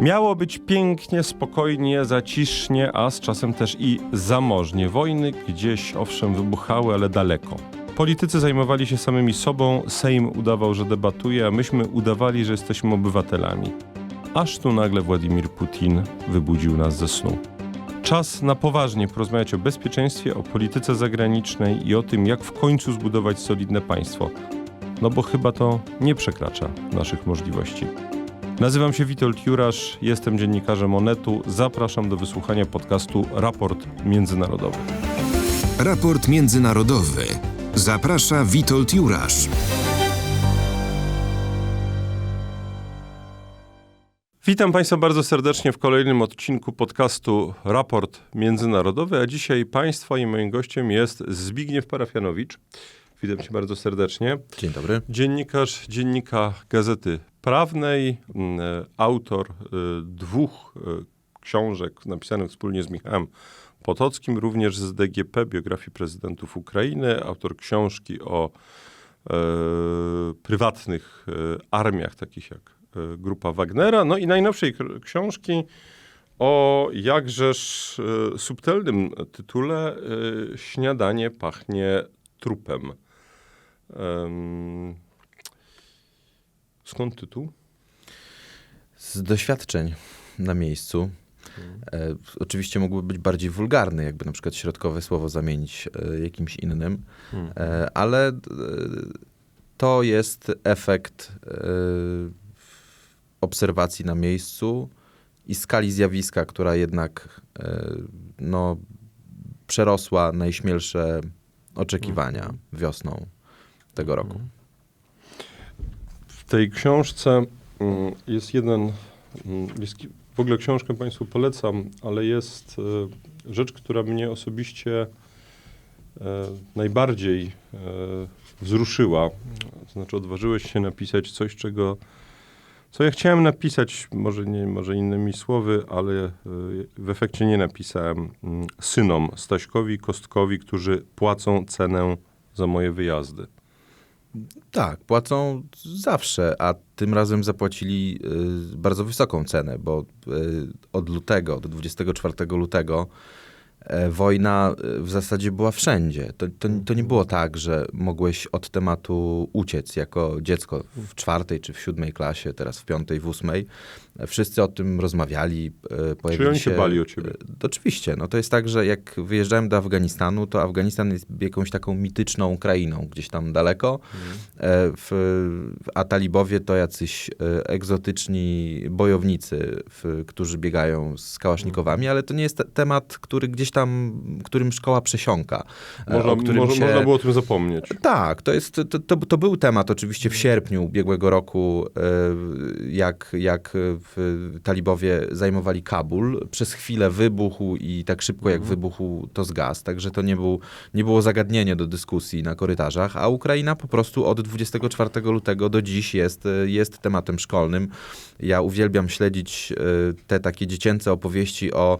Miało być pięknie, spokojnie, zacisznie, a z czasem też i zamożnie. Wojny gdzieś owszem wybuchały, ale daleko. Politycy zajmowali się samymi sobą, Sejm udawał, że debatuje, a myśmy udawali, że jesteśmy obywatelami. Aż tu nagle Władimir Putin wybudził nas ze snu. Czas na poważnie porozmawiać o bezpieczeństwie, o polityce zagranicznej i o tym, jak w końcu zbudować solidne państwo. No bo chyba to nie przekracza naszych możliwości. Nazywam się Witold Jurasz, jestem dziennikarzem Onetu. Zapraszam do wysłuchania podcastu Raport Międzynarodowy. Raport międzynarodowy. Zaprasza Witold Jurasz. Witam Państwa bardzo serdecznie w kolejnym odcinku podcastu Raport Międzynarodowy, a dzisiaj Państwa i moim gościem jest Zbigniew Parafianowicz. Witam Cię bardzo serdecznie. Dzień dobry. Dziennikarz Dziennika Gazety Prawnej, mm, e, autor e, dwóch e, książek napisanych wspólnie z Michałem Potockim, również z DGP, biografii prezydentów Ukrainy, autor książki o e, prywatnych armiach, takich jak grupa Wagnera, no i najnowszej książki o jakżeż subtelnym tytule Śniadanie pachnie trupem. Em, skąd tytuł? Z doświadczeń na miejscu. E, oczywiście mógłby być bardziej wulgarny, jakby na przykład środkowe słowo zamienić e, jakimś innym, e, ale e, to jest efekt e, obserwacji na miejscu i skali zjawiska, która jednak e, no, przerosła najśmielsze oczekiwania wiosną tego roku. W tej książce mm, jest jeden, mm, jest, w ogóle książkę Państwu polecam, ale jest e, rzecz, która mnie osobiście e, najbardziej e, wzruszyła. To znaczy odważyłeś się napisać coś, czego, co ja chciałem napisać, może, nie, może innymi słowy, ale w efekcie nie napisałem mm, synom Staśkowi, Kostkowi, którzy płacą cenę za moje wyjazdy. Tak, płacą zawsze, a tym razem zapłacili y, bardzo wysoką cenę, bo y, od lutego, do 24 lutego wojna y, w zasadzie była wszędzie. To, to, to nie było tak, że mogłeś od tematu uciec jako dziecko w czwartej czy w siódmej klasie, teraz w piątej, w ósmej. E, Wszyscy o tym rozmawiali. e, Pojawili oni się bali o ciebie? E, Oczywiście. No to jest tak, że jak wyjeżdżałem do Afganistanu, to Afganistan jest jakąś taką mityczną krainą gdzieś tam daleko, e, w, a talibowie to jacyś e, egzotyczni bojownicy, w, którzy biegają z kałasznikowami, ale to nie jest te, temat, który gdzieś tam, którym szkoła przesiąka. e, Można, którym może, się... można było o tym zapomnieć. Tak, to, jest, to, to, to był temat oczywiście w sierpniu ubiegłego roku, e, jak, jak talibowie zajmowali Kabul. Przez chwilę wybuchł i tak szybko jak wybuchł to zgasł, także to nie, był, nie było zagadnienie do dyskusji na korytarzach, a Ukraina po prostu od 24 lutego do dziś jest, e, jest tematem szkolnym. Ja uwielbiam śledzić te takie dziecięce opowieści o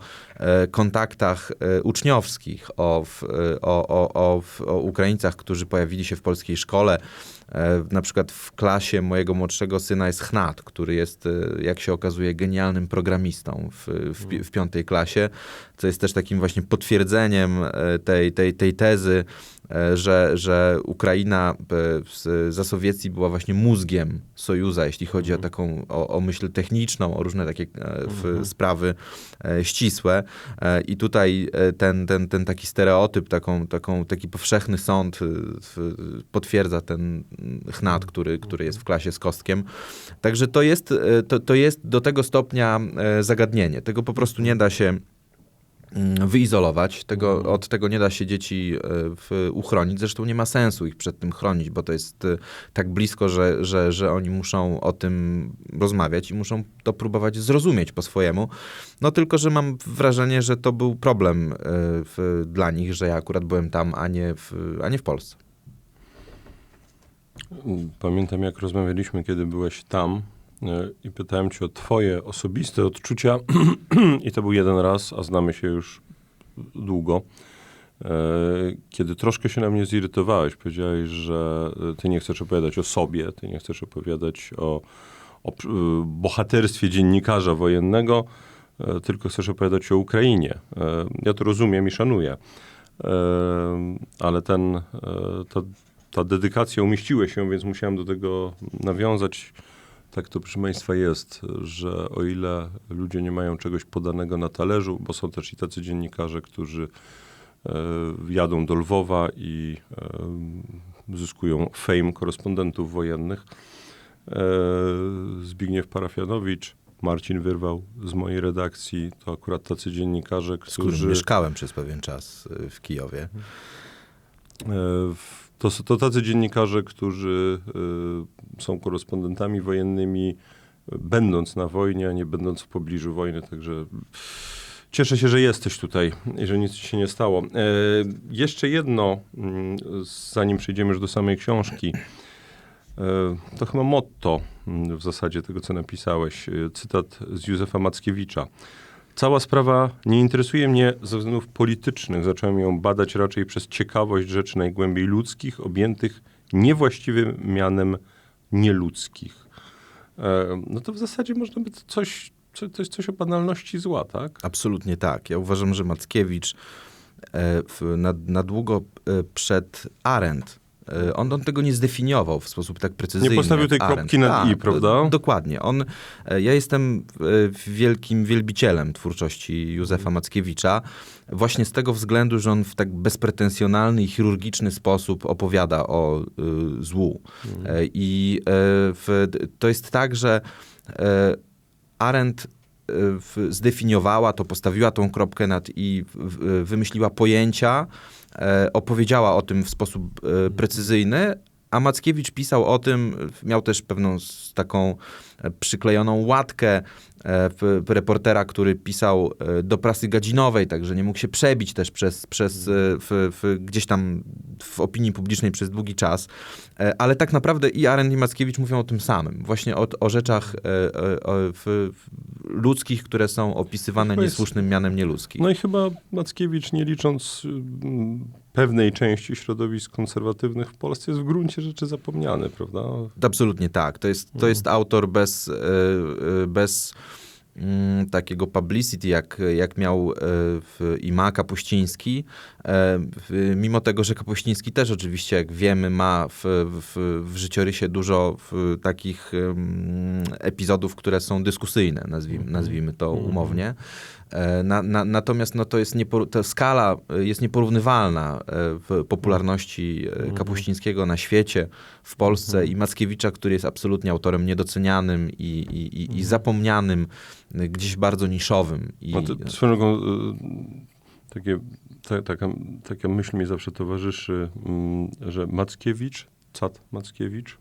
kontaktach uczniowskich, o, w, e, o, o, o, o Ukraińcach, którzy pojawili się w polskiej szkole. E, Na przykład w klasie mojego młodszego syna jest Chnat, który jest, e, jak się okazuje, genialnym programistą w, w, pi- w piątej klasie, co jest też takim właśnie potwierdzeniem e, tej, tej, tej tezy, że, że Ukraina za Sowiecji była właśnie mózgiem Sojuza, jeśli chodzi o taką, o, o myśl techniczną, o różne takie w, sprawy e, ścisłe. I tutaj ten, ten, ten taki stereotyp, taką, taką, taki powszechny sąd potwierdza ten mm, chnat, który, który jest w klasie z kostkiem. Także to jest, e, to, to jest do tego stopnia e, zagadnienie. Tego po prostu nie da się mm, wyizolować. Tego, od tego nie da się dzieci e, w, uchronić. Zresztą nie ma sensu ich przed tym chronić, bo to jest tak blisko, że, że, że oni muszą o tym rozmawiać i muszą to próbować zrozumieć po swojemu. No tylko, że mam wrażenie, że to był problem w, dla nich, że ja akurat byłem tam, a nie w, a nie w Polsce. Pamiętam, jak rozmawialiśmy, kiedy byłeś tam e, i pytałem cię o twoje osobiste odczucia i to był jeden raz, a znamy się już długo. E, Kiedy troszkę się na mnie zirytowałeś, powiedziałeś, że e, ty nie chcesz opowiadać o sobie, ty nie chcesz opowiadać o, o bohaterstwie dziennikarza wojennego, tylko chcesz opowiadać o Ukrainie. Ja to rozumiem i szanuję, ale ten, e, ta, dedykacja umieściła się, więc musiałem do tego nawiązać. Tak to, proszę Państwa, jest, że o ile ludzie nie mają czegoś podanego na talerzu, bo są też i tacy dziennikarze, którzy e, jadą do Lwowa i e, zyskują fame korespondentów wojennych. E, Zbigniew Parafianowicz, Marcin Wyrwał z mojej redakcji, to akurat tacy dziennikarze, Z którym którzy... mieszkałem przez pewien czas w Kijowie. W- To, to tacy dziennikarze, którzy y, są korespondentami wojennymi, będąc na wojnie, a nie będąc w pobliżu wojny. Także cieszę się, że jesteś tutaj i że nic ci się nie stało. E, jeszcze jedno, mm, zanim przejdziemy już do samej książki. E, To chyba motto mm, w zasadzie tego, co napisałeś. E, Cytat z Józefa Mackiewicza. Cała sprawa nie interesuje mnie ze względów politycznych. Zacząłem ją badać raczej przez ciekawość rzeczy najgłębiej ludzkich, objętych niewłaściwym mianem nieludzkich. E, No to w zasadzie można by coś, co- to jest coś o banalności zła, tak? Absolutnie tak. Ja uważam, że Mackiewicz e, na, na długo e, przed Arendt, on, on tego nie zdefiniował w sposób tak precyzyjny. Nie postawił tej Arendt. kropki nad i, Tak, prawda? d- Dokładnie. On, e, ja jestem wielkim wielbicielem twórczości Józefa Mackiewicza, właśnie z tego względu, że on w tak bezpretensjonalny i chirurgiczny sposób opowiada o y, złu. E, I e, w, to jest tak, że e, Arendt zdefiniowała to, postawiła tą kropkę nad i wymyśliła pojęcia, e, opowiedziała o tym w sposób e, precyzyjny, a Mackiewicz pisał o tym, miał też pewną taką przyklejoną łatkę e, reportera, który pisał e, do prasy gadzinowej, także nie mógł się przebić też przez, przez e, w, w, gdzieś tam w opinii publicznej przez długi czas. Ale tak naprawdę i Arendt i Mackiewicz mówią o tym samym. Właśnie o, o rzeczach o, w, ludzkich, które są opisywane jest- niesłusznym mianem nieludzkich. No i chyba Mackiewicz, nie licząc mm, pewnej części środowisk konserwatywnych w Polsce, jest w gruncie rzeczy zapomniany, prawda? Absolutnie tak. To jest, to jest autor bez, e, e, bez mm, takiego publicity, jak, jak miał e, w, i ma Kapuściński. Mimo tego, że Kapuściński też oczywiście, jak wiemy, ma w, w, w życiorysie dużo takich epizodów, które są dyskusyjne, nazwijmy, nazwijmy to umownie. E, Na, na, natomiast no, to jest niepo, ta skala e, jest nieporównywalna e, w popularności e, Kapuścińskiego na świecie, w Polsce i Mackiewicza, który jest absolutnie autorem niedocenianym i, i, i, i zapomnianym, e, gdzieś bardzo niszowym. I, No to, swoją drogą, takie, ta, taka, taka myśl mi zawsze towarzyszy, mm, że Mackiewicz, Cat Mackiewicz,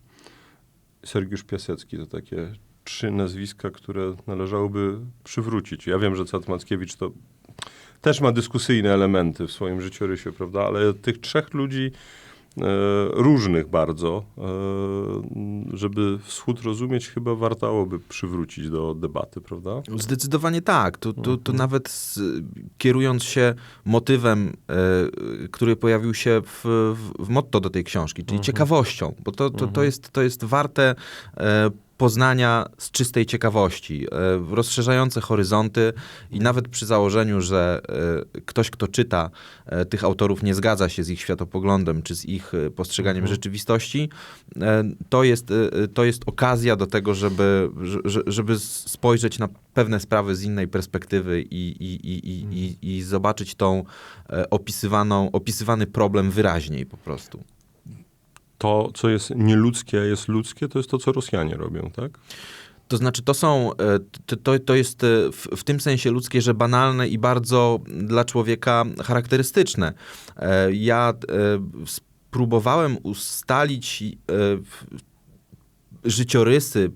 Sergiusz Piasecki to takie trzy nazwiska, które należałoby przywrócić. Ja wiem, że Cat Mackiewicz to też ma dyskusyjne elementy w swoim życiorysie, prawda? Ale tych trzech ludzi e, różnych bardzo, e, żeby wschód rozumieć, chyba wartałoby przywrócić do debaty, prawda? Zdecydowanie tak. Tu, tu, Mhm. tu nawet z, kierując się motywem, e, który pojawił się w, w, w motto do tej książki, czyli Mhm. ciekawością, bo to, to, to, jest, to jest warte e, poznania z czystej ciekawości, e, rozszerzające horyzonty i nawet przy założeniu, że e, ktoś, kto czyta e, tych autorów, nie zgadza się z ich światopoglądem czy z ich postrzeganiem rzeczywistości, e, to jest, to jest okazja do tego, żeby, że- żeby spojrzeć na pewne sprawy z innej perspektywy i, i, i, i, i, i zobaczyć tą opisywaną, opisywany problem wyraźniej po prostu. To, co jest nieludzkie, a jest ludzkie, to jest to, co Rosjanie robią, tak? To znaczy, to są, e, to, to, jest e, w, w tym sensie ludzkie, że banalne i bardzo dla człowieka charakterystyczne. E, Ja spróbowałem ustalić życiorysy,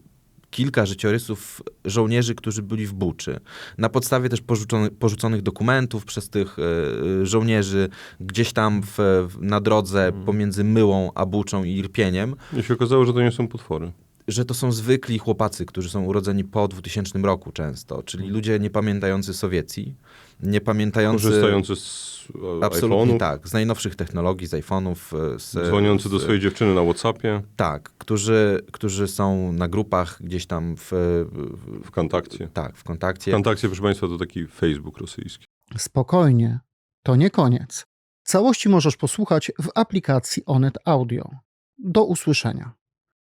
kilka życiorysów żołnierzy, którzy byli w Buczy. Na podstawie też porzuconych, porzuconych dokumentów przez tych e, żołnierzy gdzieś tam w, w, na drodze pomiędzy Myłą a Buczą i Irpieniem. I się okazało, że to nie są potwory. Że to są zwykli chłopacy, którzy są urodzeni po 2000 roku często, czyli ludzie nie pamiętający Sowiecji, nie pamiętający... Korzystający z e, Absolutnie iPhone'ów, tak, z najnowszych technologii, z iPhone'ów. e, Z, dzwoniący do z- swojej dziewczyny na Whatsappie, Tak, którzy, którzy są na grupach gdzieś tam w... w w kontakcie. tak, w kontakcie. W kontakcie, proszę Państwa, to taki Facebook rosyjski. Spokojnie, to nie koniec. Całości możesz posłuchać w aplikacji Onet Audio. Do usłyszenia.